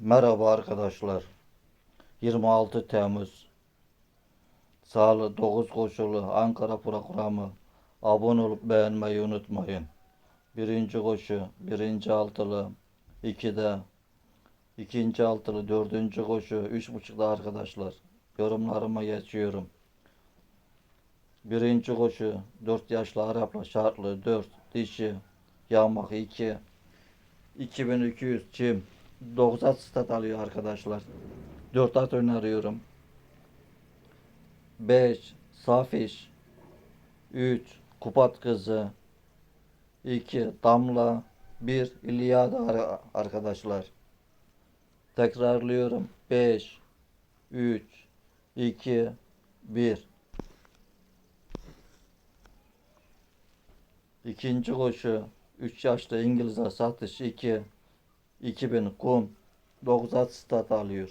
Merhaba arkadaşlar. 26 Temmuz Sağlı 9 koşulu Ankara programı. Abone olup beğenmeyi unutmayın. Birinci koşu, birinci altılı, ikide, ikinci altılı, dördüncü koşu, üç buçukta arkadaşlar. Yorumlarıma geçiyorum. Birinci koşu, dört yaşlı Arapla şartlı, dört, dişi, yamak iki, 2200 çim. 9 at stat alıyor arkadaşlar. 4 at öneriyorum. 5 Safiş 3 Kupat kızı 2 Damla 1 İlyada ar- arkadaşlar. Tekrarlıyorum. 5 3 2 1 İkinci koşu 3 yaşlı İngiliz'e satış 2 2000 kum 9 at stat alıyor.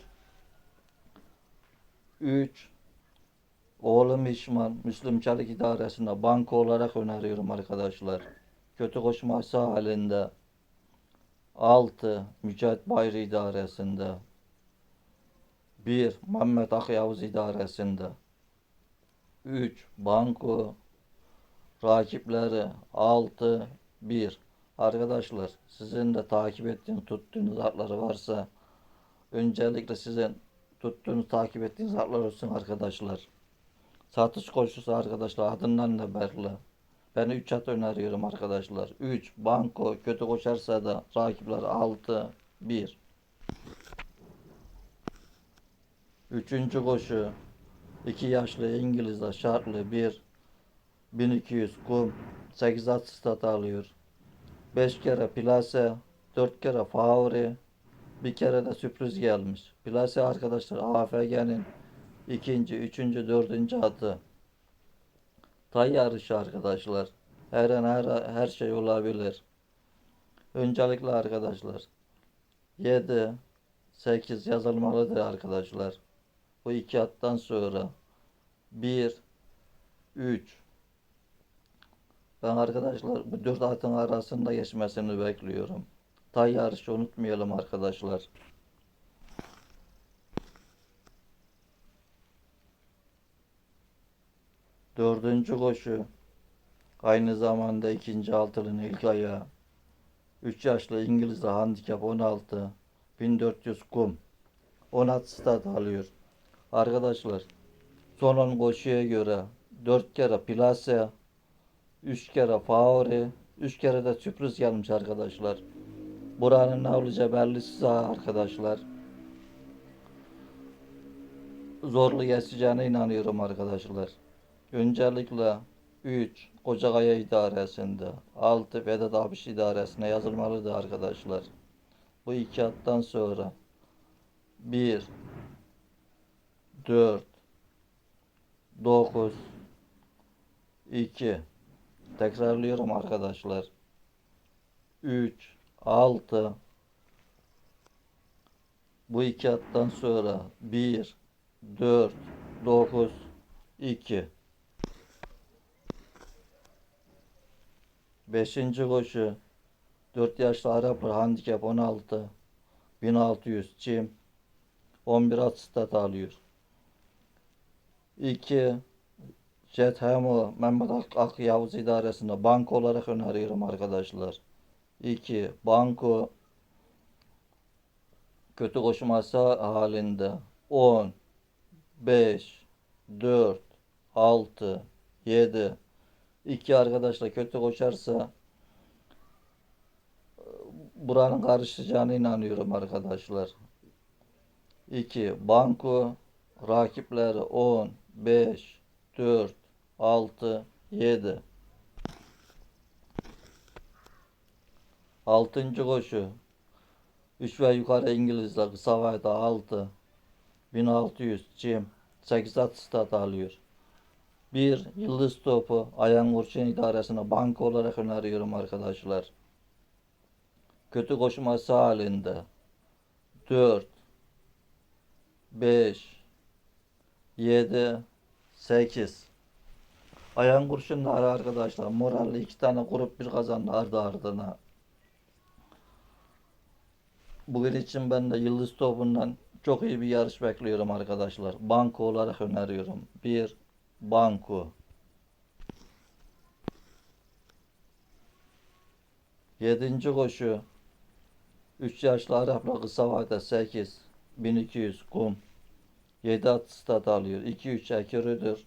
3 Oğlum İşman Müslüm İdaresi'nde banka olarak öneriyorum arkadaşlar. Kötü koşması halinde 6 Mücahit Bayri İdaresi'nde 1 Mehmet Akyavuz İdaresi'nde 3 Banko rakipleri 6 1 Arkadaşlar sizin de takip ettiğiniz tuttuğunuz atları varsa öncelikle sizin tuttuğunuz takip ettiğiniz atlar olsun arkadaşlar. Satış koşusu arkadaşlar adından da belli. Ben 3 at öneriyorum arkadaşlar. 3 banko kötü koşarsa da rakipler 6 1 Üçüncü koşu 2 yaşlı İngiliz'de şartlı 1 1200 kum 8 at stat alıyor. 5 kere plase, 4 kere favori, bir kere de sürpriz gelmiş. Plase arkadaşlar AFG'nin ikinci, üçüncü, dördüncü atı. Tay yarışı arkadaşlar. Her an her, her şey olabilir. Öncelikle arkadaşlar 7, 8 yazılmalıdır arkadaşlar. Bu iki attan sonra 1, 3, ben arkadaşlar bu dört atın arasında geçmesini bekliyorum. Tay yarışı unutmayalım arkadaşlar. Dördüncü koşu. Aynı zamanda ikinci altının ilk ayağı. 3 yaşlı İngiliz'de handikap 16. 1400 kum. 10 at stat alıyor. Arkadaşlar son 10 koşuya göre 4 kere plase 3 kere favori, 3 kere de sürpriz gelmiş arkadaşlar. Buranın ne olacağı belli size arkadaşlar. Zorlu geçeceğine inanıyorum arkadaşlar. Öncelikle 3 Kocakaya idaresinde, 6 Vedat Abiş idaresine yazılmalıdır arkadaşlar. Bu iki attan sonra 1 4 9 2 Tekrarlıyorum arkadaşlar. 3, 6 bu iki attan sonra 1, 4, 9, 2 Beşinci koşu. 4 yaşlı Araplar handikap 16 1600 çim. 11 at stat alıyor. 2 Mehmet Ak, Ak Yavuz idaresinde banko olarak öneriyorum arkadaşlar. 2. Banko kötü koşması halinde 10 5 4 6 7 2 arkadaşlar kötü koşarsa buranın karışacağına inanıyorum arkadaşlar. 2. Banko rakipleri 10 5 4 6 7 Altıncı koşu. 3 ve yukarı İngilizler kısa vayda 6 1600 çim 8 at stat alıyor. Bir yıldız topu. Ayhan Kurşun idaresine banka olarak öneriyorum arkadaşlar. Kötü koşması halinde. 4 5 7 8 Ayağın kurşunları arkadaşlar. Moralli iki tane grup bir kazandı ardı ardına. Bugün için ben de Yıldız Topu'ndan çok iyi bir yarış bekliyorum arkadaşlar. Banko olarak öneriyorum. Bir banko. Yedinci koşu. 3 yaşlı Arap'la kısa vade 8. 1200 kum. 7 at stat alıyor. 2-3 ekürüdür.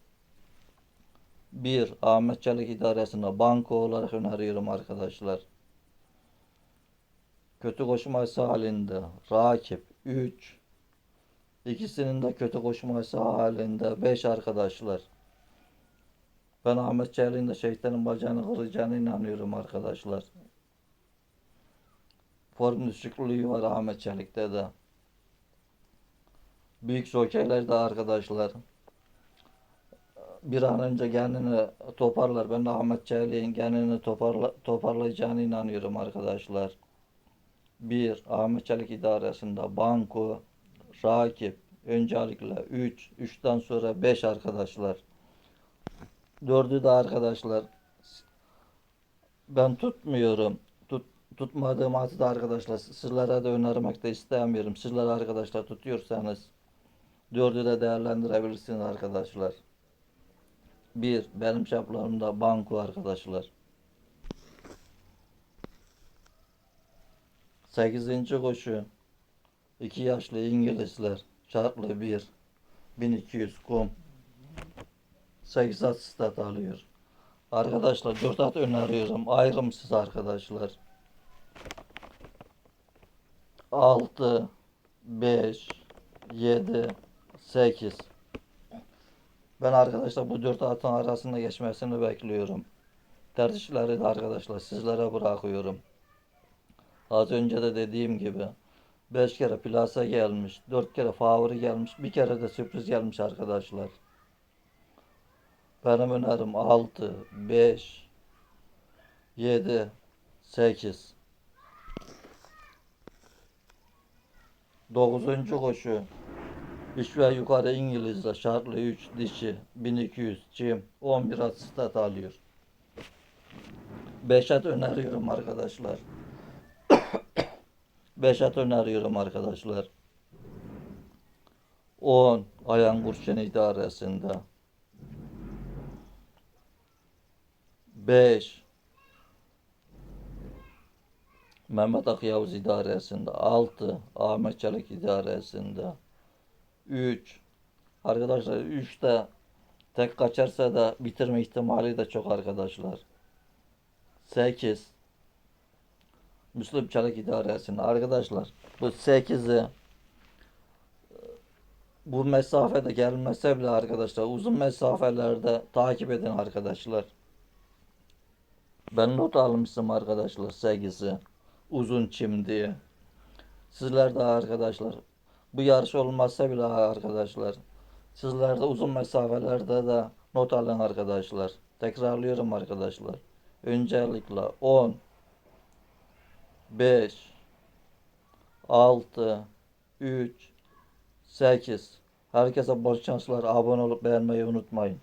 1 Ahmet Çelik idaresine banko olarak öneriyorum arkadaşlar. Kötü koşması halinde rakip 3. İkisinin de kötü koşması halinde 5 arkadaşlar. Ben Ahmet Çelik'in de şeytanın bacağını kıracağına inanıyorum arkadaşlar. Form düşüklüğü var Ahmet Çelik'te de. Büyük jokeyler de arkadaşlar. Bir an önce kendini toparlar. Ben de Ahmet Çelik'in kendini toparla, toparlayacağına inanıyorum arkadaşlar. Bir Ahmet Çelik idaresinde banko, rakip, öncelikle 3, 3'ten sonra 5 arkadaşlar. Dördü de arkadaşlar ben tutmuyorum. Tut, tutmadığım atı da arkadaşlar sizlere de önermek de istemiyorum. Sizler arkadaşlar tutuyorsanız dördü de değerlendirebilirsiniz arkadaşlar. Bir benim şaplarımda banko arkadaşlar. Sekizinci koşu. İki yaşlı İngilizler. Şartlı bir. 1200 kum. 8 at stat alıyor. Arkadaşlar 4 at öneriyorum. Ayrımsız arkadaşlar. 6 5 7 8 Ben arkadaşlar bu 4 atın arasında geçmesini bekliyorum. Tercihleri de arkadaşlar sizlere bırakıyorum. Az önce de dediğim gibi 5 kere plasa gelmiş, 4 kere favori gelmiş, bir kere de sürpriz gelmiş arkadaşlar. Benim önerim 6, 5, 7, 8. 9. koşu. 3 ve yukarı İngiliz'de şartlı 3 dişi 1200 çim 11 at stat alıyor. 5 at öneriyorum arkadaşlar. 5 at öneriyorum arkadaşlar. 10 Ayan Kurşun idaresinde. 5 Mehmet Akyavuz idaresinde. 6 Ahmet Çelik idaresinde. 3 Arkadaşlar 3 de tek kaçarsa da bitirme ihtimali de çok arkadaşlar. 8 Müslüm Çelik idaresinde. Arkadaşlar bu 8'i bu mesafede gelmese bile arkadaşlar uzun mesafelerde takip edin arkadaşlar. Ben not almıştım arkadaşlar 8'i. Uzun çim diye. Sizler de arkadaşlar bu yarış olmazsa bile arkadaşlar sizler de uzun mesafelerde de not alın arkadaşlar. Tekrarlıyorum arkadaşlar. Öncelikle 10 5 6 3 8 Herkese bol şanslar. Abone olup beğenmeyi unutmayın.